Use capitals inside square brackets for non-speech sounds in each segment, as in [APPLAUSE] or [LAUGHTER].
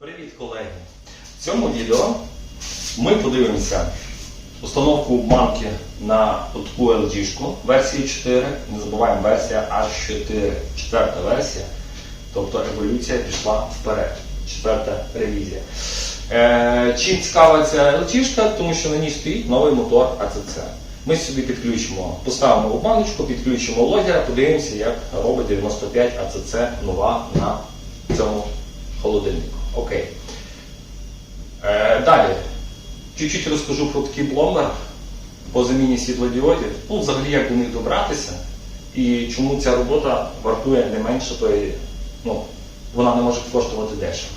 Привіт, колеги! В цьому відео ми подивимося установку банки на таку LG-шку версії 4. Не забуваємо версія H4, четверта версія. Тобто еволюція пішла вперед. Четверта ревізія. Е, чим цікава ця LG-шка? Тому що на ній стоїть новий мотор ACC. Ми сюди підключимо, поставимо в баночку, підключимо логера, подивимося, як робить 95 ACC нова на цьому холодильнику. Окей. Е, далі. Чуть-чуть розкажу про такий бломер по заміні світлодіодів. Ну, взагалі, як до них добратися і чому ця робота вартує не менше, то і, ну, вона не може коштувати дешево.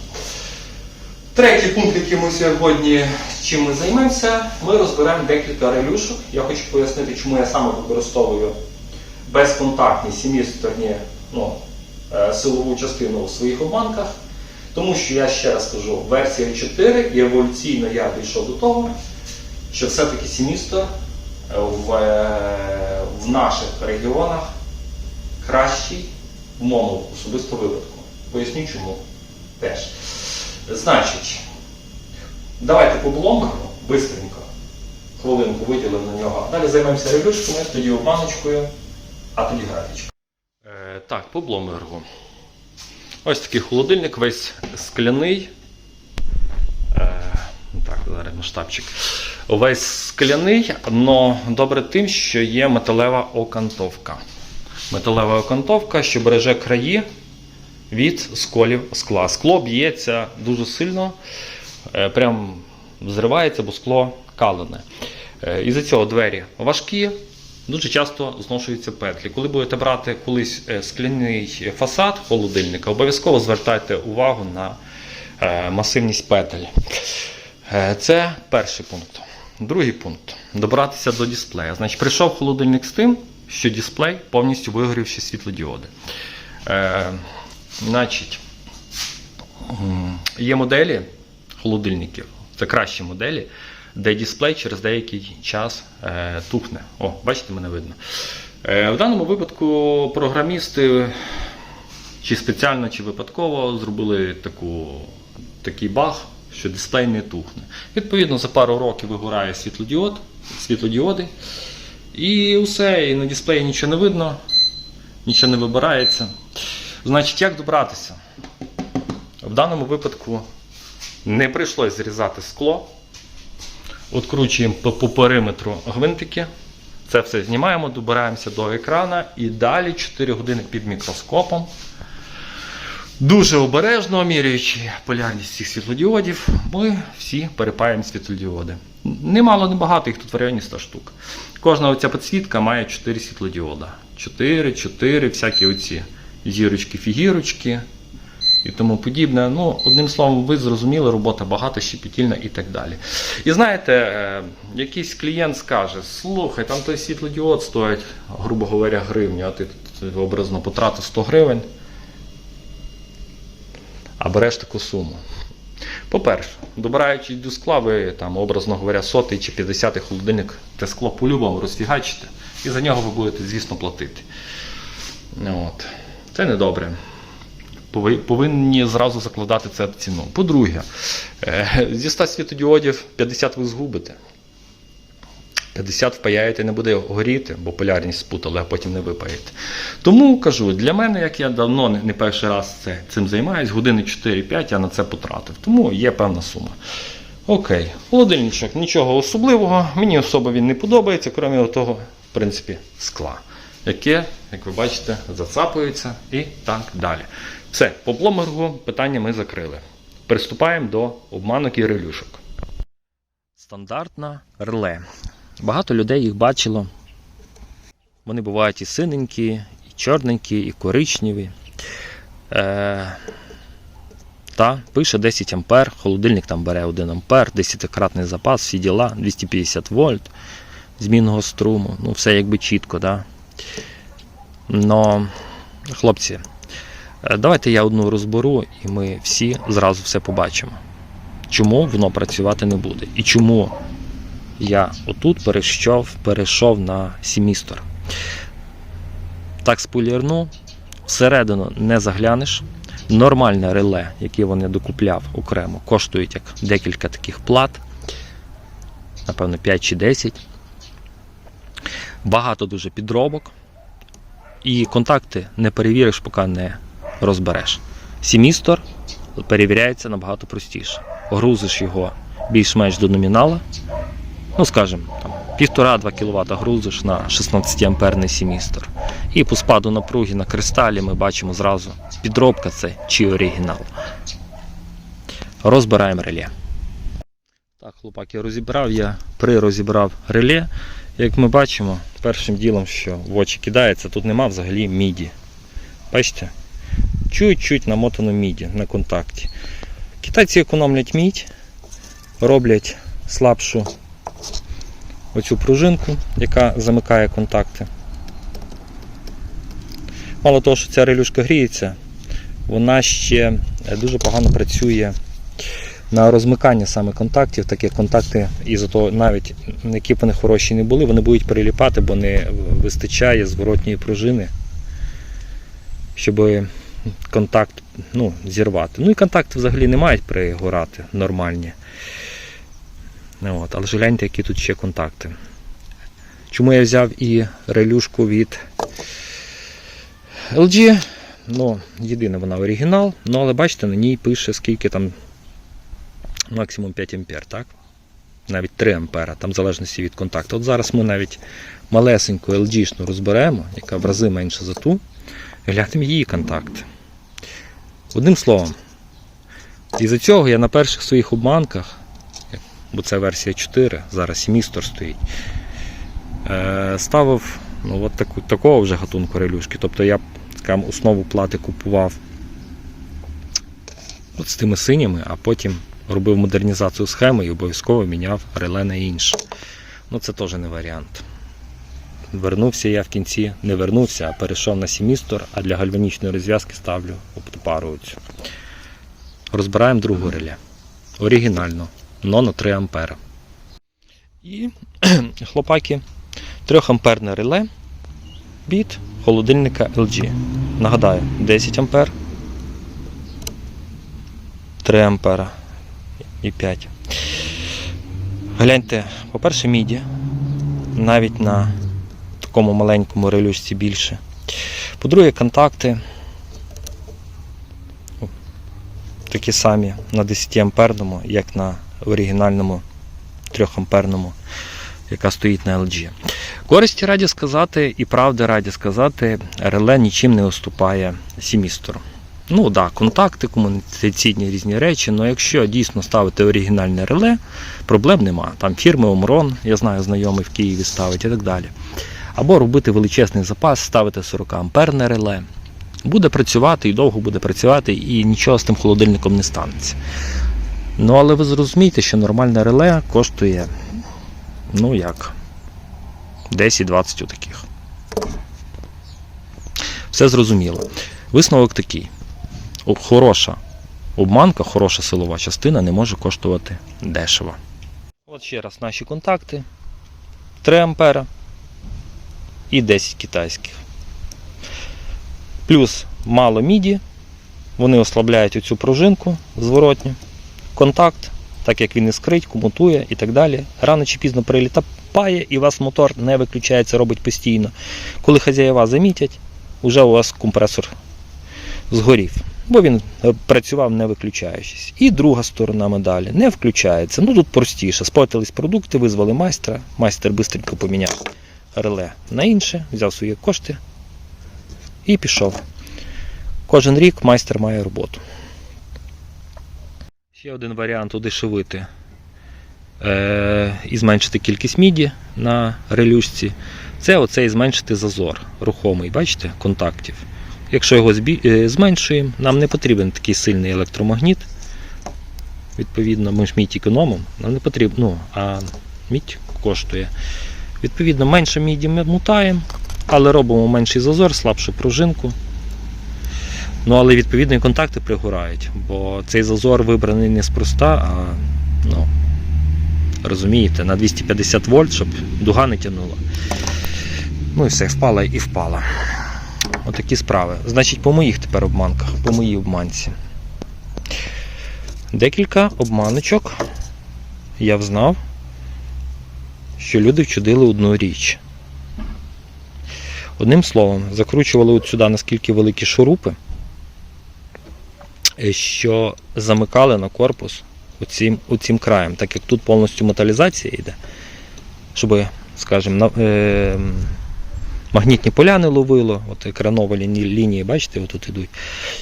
Третій пункт, який ми сьогодні чим ми займемося, ми розберемо декілька релюшок. Я хочу пояснити, чому я саме використовую безконтактні сімісторні ну, е, силову частину у своїх обманках. Тому що я ще раз кажу, версія 4 і еволюційно я дійшов до того, що все-таки сімістор е, в, е, в наших регіонах кращий в моєму особисто випадку. Поясню чому теж. Значить, давайте по бломберу, бистренько, хвилинку виділимо на нього. Далі займемося релюшками, тоді обманочкою, а тоді графічкою. Е, так, по бломбергу. Ось такий холодильник, весь скляний. Е, так, зараз масштабчик. Весь скляний, але добре тим, що є металева окантовка. Металева окантовка, що береже краї від сколів скла. Скло б'ється дуже сильно, е, прям зривається, бо скло калене. Е, Із-за цього двері важкі, дуже часто зношуються петлі. Коли будете брати колись е, скляний фасад холодильника, обов'язково звертайте увагу на е, масивність петель. Е, Це перший пункт. Другий пункт добратися до дисплея. Значить, прийшов холодильник з тим, що дисплей повністю вигорівши світлодіоди. Значить, є моделі холодильників, це кращі моделі, де дисплей через деякий час е, тухне. О, бачите, мене видно. Е, в даному випадку програмісти чи спеціально, чи випадково зробили таку, такий баг, що дисплей не тухне. Відповідно, за пару років вигорає світлодіод, світлодіоди. І все, і на дисплеї нічого не видно, нічого не вибирається. Значить, як добратися? В даному випадку не прийшлось зрізати скло. Откручуємо по, периметру гвинтики. Це все знімаємо, добираємося до екрана і далі 4 години під мікроскопом. Дуже обережно міряючи полярність цих світлодіодів, ми всі перепаємо світлодіоди. Немало, небагато, їх тут в районі 100 штук. Кожна оця підсвітка має 4 світлодіода. 4, 4, всякі оці зірочки, фігірочки і тому подібне. Ну, одним словом, ви зрозуміли, робота багато, щепетільна і так далі. І знаєте, е, якийсь клієнт скаже: слухай, там той світлодіод стоїть, грубо говоря, гривню, а ти образно потратив 100 гривень а береш таку суму. По-перше, добираючись до скла, ви там, образно говоря, сотий чи 50 холодильник, те скло по-любому розфігачите, і за нього ви будете, звісно, платити. От. Це недобре. Пови- Повинні зразу закладати це в ціну. По-друге, е, зі 100 світодіодів 50 ви згубите. 50 впаяєте, не буде горіти, бо полярність спутали, а потім не випаєте. Тому кажу, для мене, як я давно не, перший раз цим займаюсь, години 4-5 я на це потратив. Тому є певна сума. Окей, холодильничок, нічого особливого, мені особо він не подобається, крім того, в принципі, скла, яке, як ви бачите, зацапується і так далі. Все, по бломергу питання ми закрили. Приступаємо до обманок і релюшок. Стандартна реле. Багато людей їх бачило. Вони бувають і синенькі, і чорненькі, і коричневі. Е, та, пише 10 ампер, холодильник там бере 1 ампер, 10-кратний запас, всі діла, 250 вольт змінного струму. Ну, все якби чітко, да? Но, хлопці, давайте я одну розберу і ми всі зразу все побачимо. Чому воно працювати не буде? І чому я отут перейшов, перейшов на сімістор. Так спойлерну, всередину не заглянеш, Нормальне реле, яке вони докупляв окремо, коштують як декілька таких плат. Напевно, 5 чи 10. Багато дуже підробок. І контакти не перевіриш, поки не розбереш. Сімістор перевіряється набагато простіше. Грузиш його більш-менш до номінала. Ну, скажімо, там, 1,5-2 кВт грузиш на 16 амперний сімістор. І по спаду напруги на кристалі ми бачимо зразу, підробка це чи оригінал. Розбираємо реле. Так, хлопак, я розібрав, я прирозібрав реле. Як ми бачимо, першим ділом, що в очі кидається, тут нема взагалі міді. Бачите? Чуть-чуть намотано міді на контакті. Китайці економлять мідь, роблять слабшу оцю пружинку, яка замикає контакти. Мало того, що ця релюшка гріється, вона ще е, дуже погано працює на розмикання саме контактів, так як контакти, і зато навіть які б вони хороші не були, вони будуть приліпати, бо не вистачає зворотньої пружини, щоб контакт ну, зірвати. Ну і контакти взагалі не мають пригорати нормальні. От, але ж гляньте, які тут ще контакти. Чому я взяв і релюшку від LG? Ну, єдине вона оригінал, ну але бачите, на ній пише скільки там максимум 5 ампер, так? Навіть 3 ампера, там в залежності від контакту. От зараз ми навіть малесеньку LG-шну розберемо, яка в рази менша за ту, глянемо її контакти. Одним словом, із-за цього я на перших своїх обманках, бо це версія 4, зараз семістор стоїть, е, ставив ну, от таку, такого вже гатунку релюшки. Тобто я скажімо, основу плати купував от з тими синіми, а потім робив модернізацію схеми і обов'язково міняв реле на інше. Ну це теж не варіант. Вернувся я в кінці, не вернувся, а перейшов на семістор, а для гальванічної розв'язки ставлю оптопару оцю. Розбираємо другу реле. Оригінально, но на 3 ампера. І [CLEARS THROAT] хлопаки, 3 амперне реле від холодильника LG. Нагадаю, 10 ампер, 3 ампера і 5. Гляньте, по-перше, міді. Навіть на такому маленькому релюшці більше. По-друге, контакти такі самі на 10 амперному, як на оригінальному 3 амперному, яка стоїть на LG. Користі раді сказати і правди раді сказати, реле нічим не уступає семістору. Ну так, да, контакти, комунікаційні різні речі, але якщо дійсно ставити оригінальне реле, проблем нема. Там фірми Омрон, я знаю, знайомий в Києві ставить і так далі. Або робити величезний запас, ставити 40 амперне реле. Буде працювати і довго буде працювати, і нічого з тим холодильником не станеться. Ну, але ви зрозумієте, що нормальне реле коштує, ну як, 10-20 таких. Все зрозуміло. Висновок такий. Хороша обманка, хороша силова частина не може коштувати дешево. От ще раз наші контакти. 3 ампера і 10 китайських. Плюс мало міді. Вони ослабляють оцю пружинку зворотню. Контакт, так як він іскрить, комутує і так далі. Рано чи пізно прилітає і у вас мотор не виключається, робить постійно. Коли хазяєва замітять, вже у вас компресор згорів. Бо він е, працював не виключаючись. І друга сторона медалі не включається. Ну тут простіше. Спортились продукти, визвали майстра. Майстер швидко поміняв реле на інше, взяв свої кошти і пішов. Кожен рік майстер має роботу. Ще один варіант удешевити е, і зменшити кількість міді на релюшці. Це оцей зменшити зазор рухомий, бачите, контактів. Якщо його е, зменшуємо, нам не потрібен такий сильний електромагніт. Відповідно, ми ж мідь економимо, нам не потрібно, ну, а мідь коштує. Відповідно, менше міді ми мутаємо, але робимо менший зазор, слабшу пружинку. Ну, але відповідно і контакти пригорають, бо цей зазор вибраний неспроста, а ну, розумієте, на 250 вольт, щоб дуга не тягнула. Ну і все, впала і впала. отакі справи. Значить, по моїх тепер обманках, по моїй обманці. Декілька обманочок я взнав, що люди вчудили одну річ. Одним словом, закручували от сюди наскільки великі шурупи, е, що замикали на корпус оцім, оцім краєм, так як тут повністю металізація йде, щоб, скажімо, е, магнітні поля не ловило, от екранові лінії, лінії, бачите, отут ідуть,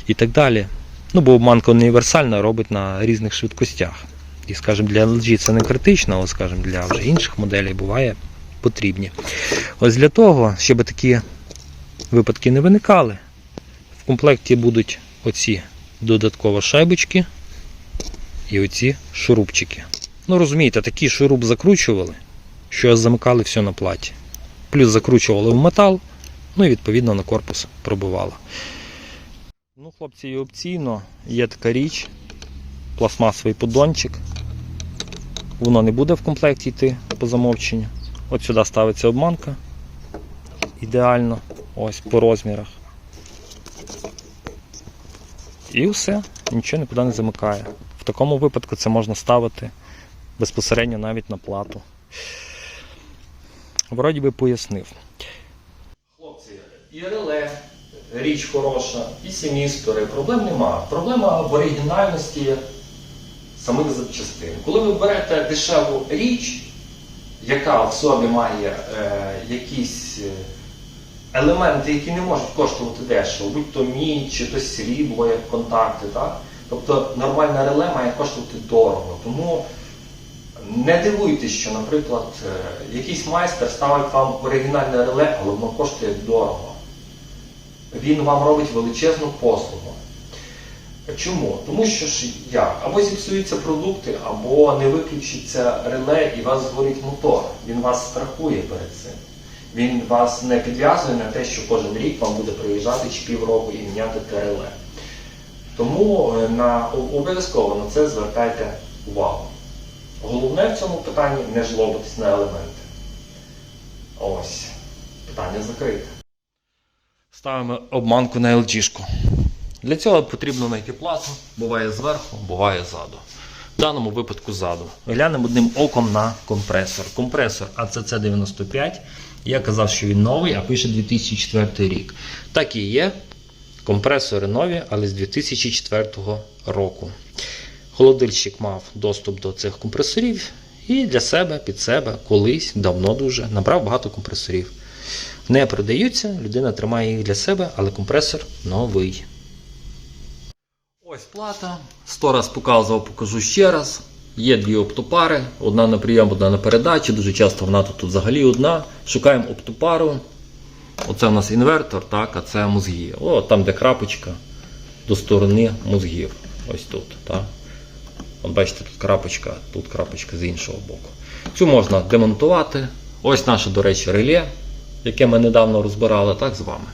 і так далі. Ну, бо обманка універсальна робить на різних швидкостях. І, скажімо, для LG це не критично, але, скажімо, для вже інших моделей буває потрібні. Ось для того, щоб такі випадки не виникали, в комплекті будуть оці додатково шайбочки і оці шурупчики. Ну, розумієте, такий шуруп закручували, що замикали все на платі. Плюс закручували в метал, ну і відповідно на корпус пробивало. Ну, хлопці, і опційно є така річ, пластмасовий поддончик. Воно не буде в комплекті йти по замовченню. От сюди ставиться обманка. Ідеально. Ось по розмірах. І все, нічого нікуди не замикає. В такому випадку це можна ставити безпосередньо навіть на плату. Вроді би пояснив. Хлопці, і реле, річ хороша, і семістори, проблем нема. Проблема в оригінальності самих запчастин. Коли ви берете дешеву річ, яка в собі має е, якісь е, елементи, які не можуть коштувати дешево, будь то мідь чи то срібло, як контакти, так? Тобто нормальне реле має коштувати дорого. Тому не дивуйтесь, що, наприклад, е, якийсь майстер ставить вам оригінальне реле, але воно коштує дорого. Він вам робить величезну послугу. Чому? Тому що ж як? Або зіпсуються продукти, або не виключиться реле і вас згорить мотор. Він вас страхує перед цим. Він вас не підв'язує на те, що кожен рік вам буде приїжджати чи півроку і міняти те реле. Тому е, на, обов'язково на це звертайте увагу. Головне в цьому питанні не жлобитись на елементи. Ось. Питання закрите. Ставимо обманку на LG. Для цього потрібно знайти плату. Буває зверху, буває ззаду. В даному випадку ззаду. Глянемо одним оком на компресор. Компресор ACC95. Я казав, що він новий, а пише 2004 рік. Так і є. Компресори нові, але з 2004 року. Холодильщик мав доступ до цих компресорів і для себе, під себе, колись, давно дуже, набрав багато компресорів. Не продаються, людина тримає їх для себе, але компресор новий. Ось плата. Сто раз показував, покажу ще раз. Є дві оптопари, одна на прийом, одна на передачі. Дуже часто вона тут взагалі одна. Шукаємо оптопару. Оце у нас інвертор, так, а це мозги. О, там, де крапочка до сторони мозгів. Ось тут. Так. От бачите, тут крапочка, тут крапочка з іншого боку. Цю можна демонтувати. Ось наше, до речі, реле, яке ми недавно розбирали так з вами.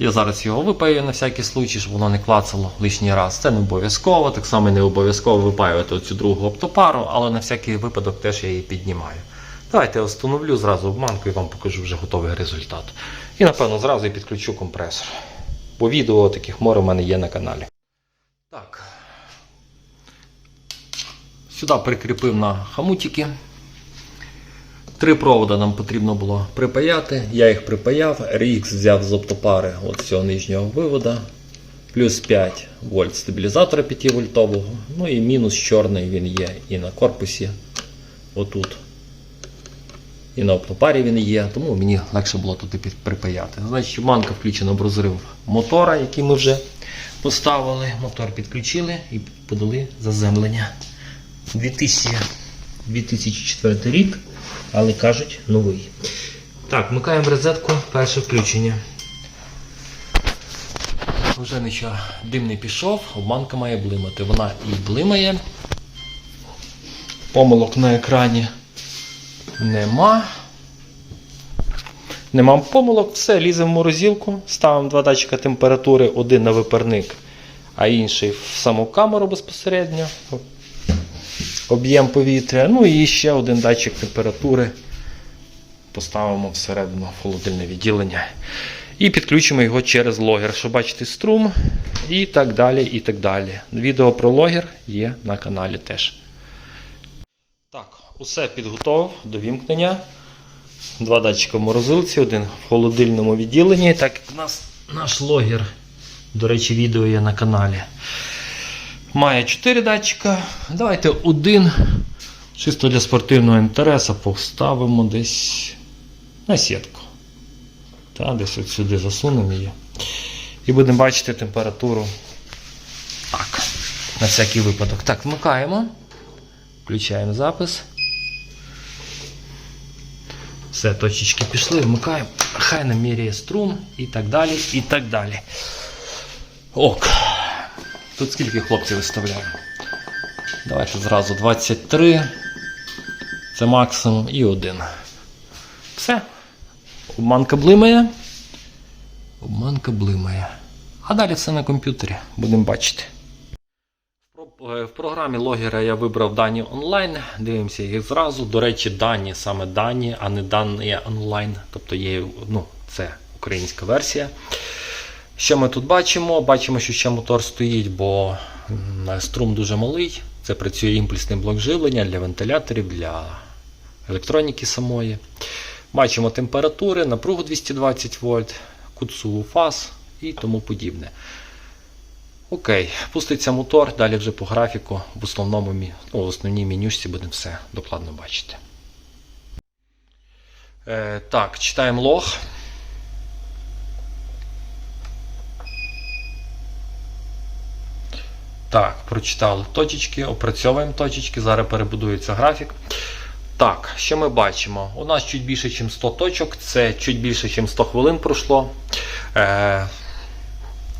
Я зараз його випаю на всякий случай, щоб воно не клацало лишній раз. Це не обов'язково, так само не обов'язково випаювати оцю другу оптопару, але на всякий випадок теж я її піднімаю. Давайте я встановлю зразу обманку і вам покажу вже готовий результат. І напевно зразу і підключу компресор. Бо відео таких море в мене є на каналі. Так. Сюди прикріпив на хамутики. Три провода нам потрібно було припаяти. Я їх припаяв. RX взяв з оптопари от цього нижнього вивода. Плюс 5 вольт стабілізатора 5 вольтового. Ну і мінус чорний він є і на корпусі. Отут. І на оптопарі він є, тому мені легше було туди припаяти. Значить, манка включена в розрив мотора, який ми вже поставили. Мотор підключили і подали заземлення. 2000, 2004 рік, але кажуть новий. Так, вмикаємо розетку, перше включення. Вже нічого, дим не пішов, обманка має блимати. Вона і блимає. Помилок на екрані нема. Нема помилок, все, ліземо в морозилку, ставимо два датчика температури, один на виперник, а інший в саму камеру безпосередньо. Об'єм повітря. Ну і ще один датчик температури. Поставимо всередину холодильне відділення. І підключимо його через логер, щоб бачити струм і так далі. і так далі. Відео про логер є на каналі теж. Так, усе підготовив до вімкнення. Два датчика в морозилці, один в холодильному відділенні. Так як у нас наш логер, до речі, відео є на каналі. Має 4 датчика. Давайте один. Чисто для спортивного інтересу поставимо десь на сітку. Та, десь от сюди засунемо її. І будемо бачити температуру. Так, на всякий випадок. Так, вмикаємо. Включаємо запис. Все, точечки пішли, вмикаємо. Хай наміряє струм і так далі, і так далі. Ок. Тут скільки хлопців виставляємо? Давайте зразу 23. Це максимум і один. Все. Обманка блимає. Обманка блимає. А далі все на комп'ютері. Будемо бачити. В програмі логера я вибрав дані онлайн. Дивимося їх зразу. До речі, дані саме дані, а не дані онлайн. Тобто є, ну, це українська версія. Що ми тут бачимо? Бачимо, що ще мотор стоїть, бо струм дуже малий. Це працює імпульсний блок живлення для вентиляторів, для електроніки самої. Бачимо температури, напругу 220 вольт, куцу фаз і тому подібне. Окей, пуститься мотор, далі вже по графіку в основному ну, в основній менюшці будемо все докладно бачити. Е, так, читаємо лог. Так, прочитали точечки, опрацьовуємо точечки, зараз перебудується графік. Так, що ми бачимо? У нас чуть більше, ніж 100 точок, це чуть більше, ніж 100 хвилин пройшло. Е,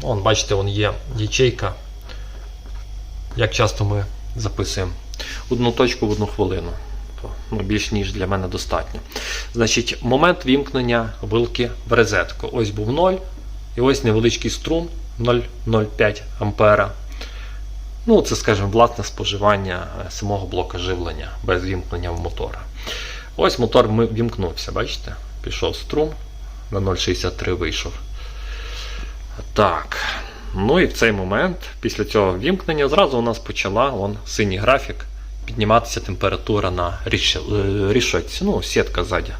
вон, бачите, вон є ячейка. Як часто ми записуємо одну точку в одну хвилину. Ну, більш ніж для мене достатньо. Значить, момент вімкнення вилки в розетку. Ось був 0, і ось невеличкий струм 0,05 ампера. Ну, це, скажімо, власне споживання е, самого блока живлення без вімкнення в мотора. Ось мотор вімкнувся, бачите? Пішов струм, на 0,63 вийшов. Так. Ну і в цей момент, після цього вімкнення, зразу у нас почала вон, синій графік підніматися температура на ріш- е, рішотці. Ну, сітка ззаді.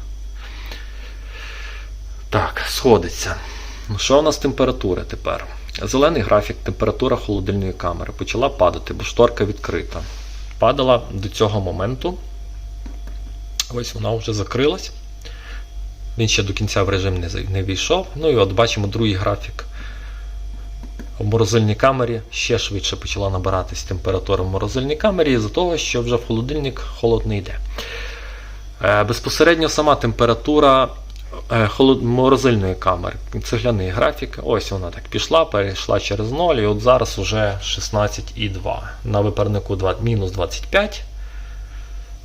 Так, сходиться. Ну, Що у нас температура тепер? Зелений графік, температура холодильної камери почала падати, бо шторка відкрита. Падала до цього моменту. Ось вона вже закрилась. Він ще до кінця в режим не, війшов. Ну і от бачимо другий графік. В морозильній камері ще швидше почала набиратись температура в морозильній камері із-за того, що вже в холодильник холод не йде. Е, Безпосередньо сама температура. Морозильної камери. Цегляний графік. Ось вона так пішла, перейшла через 0, і от зараз вже 16,2. На випернику 2... мінус 25.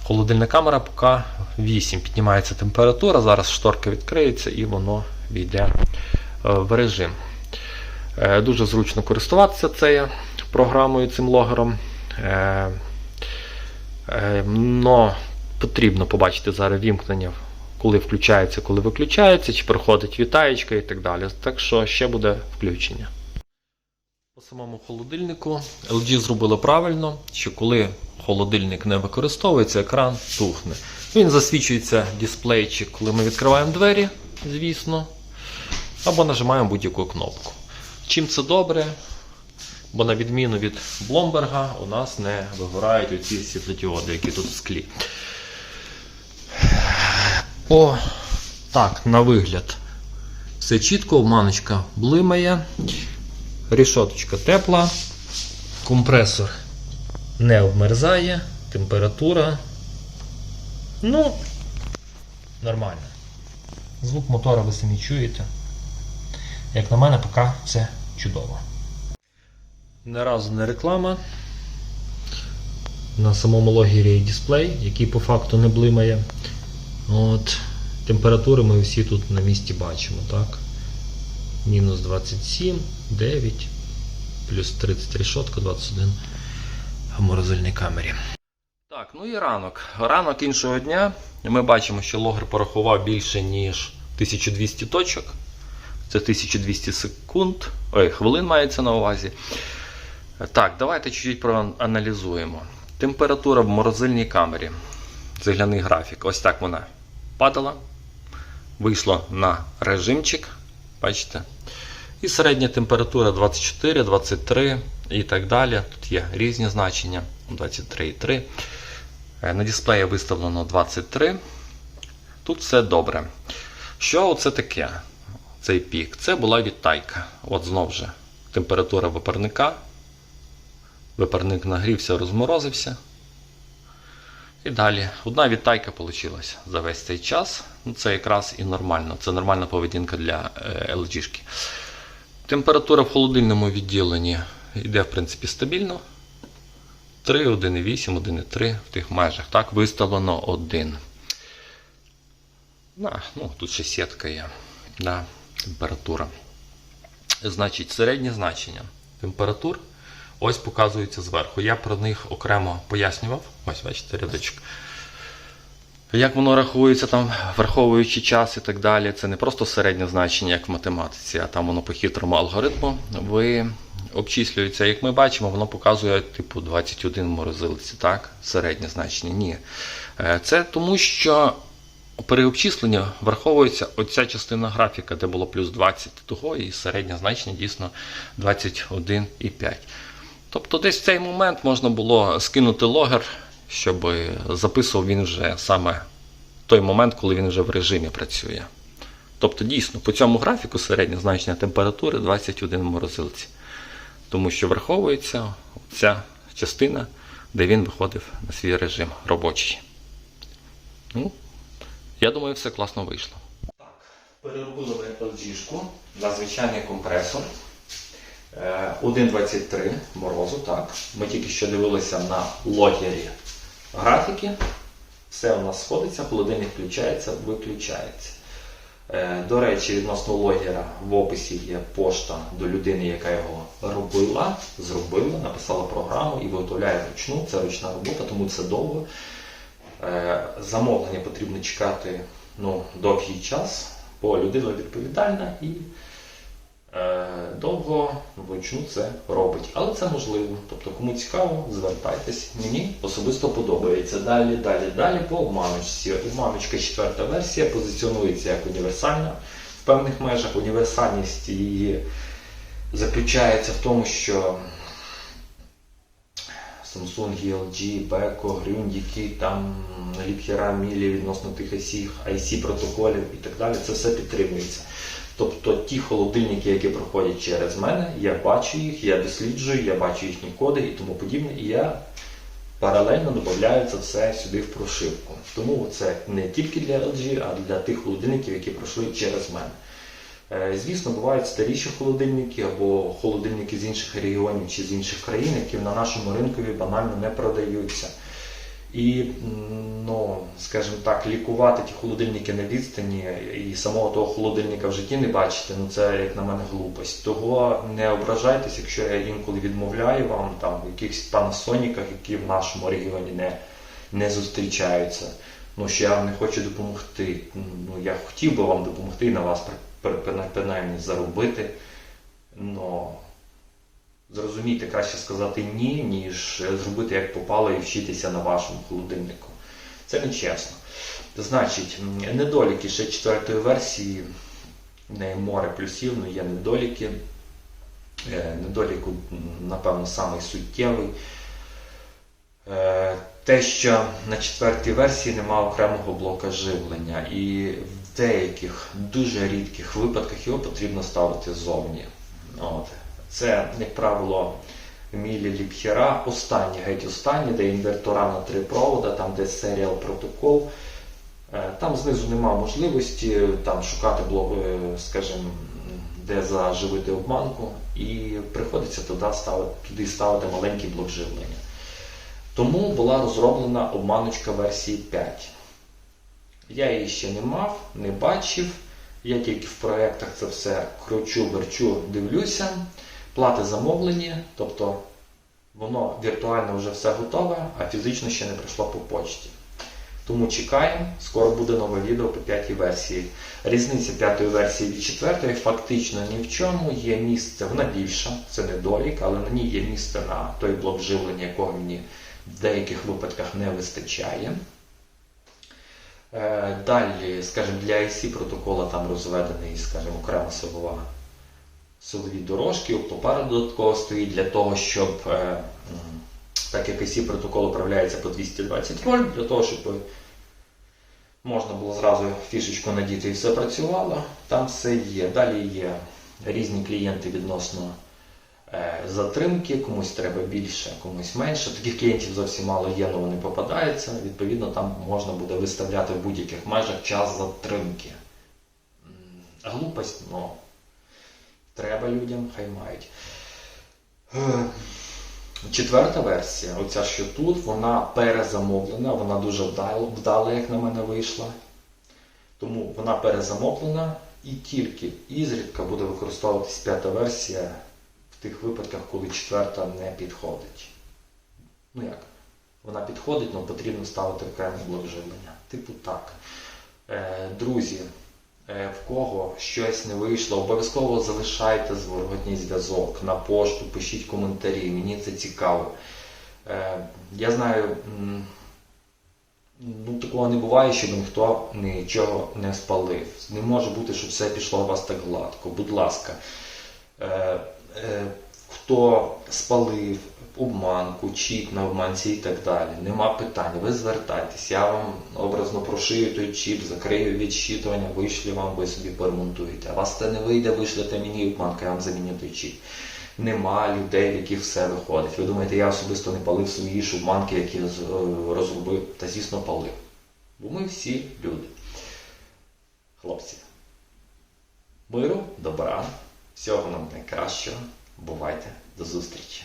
Холодильна камера поки 8. Піднімається температура. Зараз шторка відкриється і воно війде е, в режим. Е, Дуже зручно користуватися цією програмою, цим логером. Е, е, Но потрібно побачити зараз вімкнення, коли включається, коли виключається, чи проходить вітаєчка і так далі. Так що ще буде включення. По самому холодильнику LG зробило правильно, що коли холодильник не використовується, екран тухне. Він засвічується дисплейчик, коли ми відкриваємо двері, звісно, або нажимаємо будь-яку кнопку. Чим це добре? Бо на відміну від Бломберга у нас не вигорають оці світлодіоди, які тут в склі. О, так, на вигляд. Все чітко, обманочка блимає. Рішоточка тепла. Компресор не обмерзає. Температура. Ну, нормально. Звук мотора ви самі чуєте. Як на мене, поки все чудово. Не разу не реклама. На самому логері є дисплей, який по факту не блимає. От, температури ми всі тут на місці бачимо, так? Мінус 27, 9, плюс 30 решотка, 21 в морозильній камері. Так, ну і ранок. Ранок іншого дня. Ми бачимо, що логер порахував більше, ніж 1200 точок. Це 1200 секунд. Ой, хвилин мається на увазі. Так, давайте чуть-чуть проаналізуємо. Температура в морозильній камері. Загляний графік. Ось так вона падала. Вийшло на режимчик. Бачите? І середня температура 24, 23 і так далі. Тут є різні значення. 23,3. Е, На дисплеї виставлено 23. Тут все добре. Що це таке? Цей пік? Це була відтайка. От знов же температура випарника. Випарник нагрівся, розморозився. І далі. Одна відтайка вийшла за весь цей час. Ну, це якраз і нормально. Це нормальна поведінка для е, LG. -шки. Температура в холодильному відділенні йде, в принципі, стабільно. 3, 1,8, 1,3 в тих межах. Так, виставлено 1. На, ну, тут ще сітка є. Да, температура. Значить, середнє значення температур ось показується зверху. Я про них окремо пояснював. Ось, бачите, рядочок. Як воно рахується, там, враховуючи час і так далі, це не просто середнє значення, як в математиці, а там воно по хитрому алгоритму ви обчислюється. Як ми бачимо, воно показує типу 21 в морозилці, так? Середнє значення. Ні. Е, Це тому, що при обчисленні враховується оця частина графіка, де було плюс 20 того, і середнє значення дійсно 21,5. Тобто десь в цей момент можна було скинути логер, щоб записував він вже саме той момент, коли він вже в режимі працює. Тобто, дійсно, по цьому графіку середнє значення температури 21 в морозилці. Тому що враховується ця частина, де він виходив на свій режим робочий. Ну, я думаю, все класно вийшло. Так, переробили LG-шку на звичайний компресор. Е, 1.23 морозу, так. Ми тільки що дивилися на логері графіки. Все у нас сходиться, холодильник включається, виключається. Е, До речі, відносно логера в описі є пошта до людини, яка його робила, зробила, написала програму і виготовляє вручну. Це ручна робота, тому це довго. Е, Замовлення потрібно чекати ну, довгий час, бо людина відповідальна і е, довго вручну це робить. Але це можливо. Тобто, кому цікаво, звертайтесь. Мені особисто подобається. Далі, далі, далі по обманочці. Обманочка четверта версія позиціонується як універсальна в певних межах. Універсальність її заключається в тому, що Samsung, LG, Beko, Hyundai, там ліпхера, мілі відносно тих IC, IC протоколів і так далі, це все підтримується. Тобто ті холодильники, які проходять через мене, я бачу їх, я досліджую, я бачу їхні коди і тому подібне, і я паралельно додаю це все сюди в прошивку. Тому це не тільки для LG, а для тих холодильників, які пройшли через мене. Е, Звісно, бувають старіші холодильники або холодильники з інших регіонів чи з інших країн, які на нашому ринкові банально не продаються. І, ну, скажімо так, лікувати ті холодильники на відстані і самого того холодильника в житті не бачити, ну це як на мене глупость. Того не ображайтесь, якщо я інколи відмовляю вам там в якихось панасоніках, які в нашому регіоні не, не зустрічаються. Ну, що я не хочу допомогти. Ну, я хотів би вам допомогти і на вас при- при- при- принаймні заробити. Но зрозумійте, краще сказати ні, ніж зробити як попало і вчитися на вашому холодильнику. Це не чесно. Значить, недоліки ще четвертої версії, в неї море плюсів, але є недоліки. Е, Недолік, напевно, самий суттєвий. Е, Те, що на четвертій версії немає окремого блока живлення, і в деяких дуже рідких випадках його потрібно ставити ззовні. От. Це, як правило, мілі ліпхера, останні, геть останні, де інвертора на три провода, там де серіал протокол. Е, Там знизу немає можливості там, шукати блок, е, скажімо, де заживити обманку, і приходиться туди ставити, туди ставити маленький блок живлення. Тому була розроблена обманочка версії 5. Я її ще не мав, не бачив. Я тільки в проєктах це все кручу, верчу, дивлюся. Плати замовлені, тобто воно віртуально вже все готове, а фізично ще не прийшло по почті. Тому чекаємо, скоро буде нове відео по п'ятій версії. Різниця п'ятої версії від четвертої фактично ні в чому. Є місце, вона більша, це недолік, але на ній є місце на той блок живлення, якого мені в деяких випадках не вистачає. Е, Далі, скажімо, для IC протокола там розведений, скажімо, окрема силова силові дорожки, оптопара додатково стоїть для того, щоб, е, так як IC протокол управляється по 220 вольт, для того, щоб можна було зразу фішечку надіти і все працювало. Там все є. Далі є різні клієнти відносно е, затримки, комусь треба більше, комусь менше. Таких клієнтів зовсім мало є, але вони попадаються. Відповідно, там можна буде виставляти в будь-яких межах час затримки. Глупость, ну треба людям, хай мають. Е, Четверта версія, оця що тут, вона перезамовлена, вона дуже вдала, як на мене вийшла. Тому вона перезамовлена і тільки ізрідка буде використовуватись п'ята версія в тих випадках, коли четверта не підходить. Ну як? Вона підходить, але потрібно ставити окремий блок живлення. Типу так. Е, друзі, в кого щось не вийшло, обов'язково залишайте зворотній зв'язок на пошту, пишіть коментарі, мені це цікаво. Е, я знаю, ну, такого не буває, щоб ніхто нічого не спалив. Не може бути, щоб все пішло у вас так гладко. Будь ласка, е, е, хто спалив обманку, чіп на обманці і так далі, нема питань. Ви звертайтесь, я вам образно прошию той чіп, закрию відщитування, вишлю вам, ви собі поремонтуєте. А вас це не вийде, вишлете мені обманка, я вам заміню той чіп. Нема людей, в яких все виходить. Ви думаєте, я особисто не палив свої ж обманки, які е, розробив, та звісно палив. Бо ми всі люди. Хлопці. Миру, добра, всього нам найкращого. Бувайте, до зустрічі!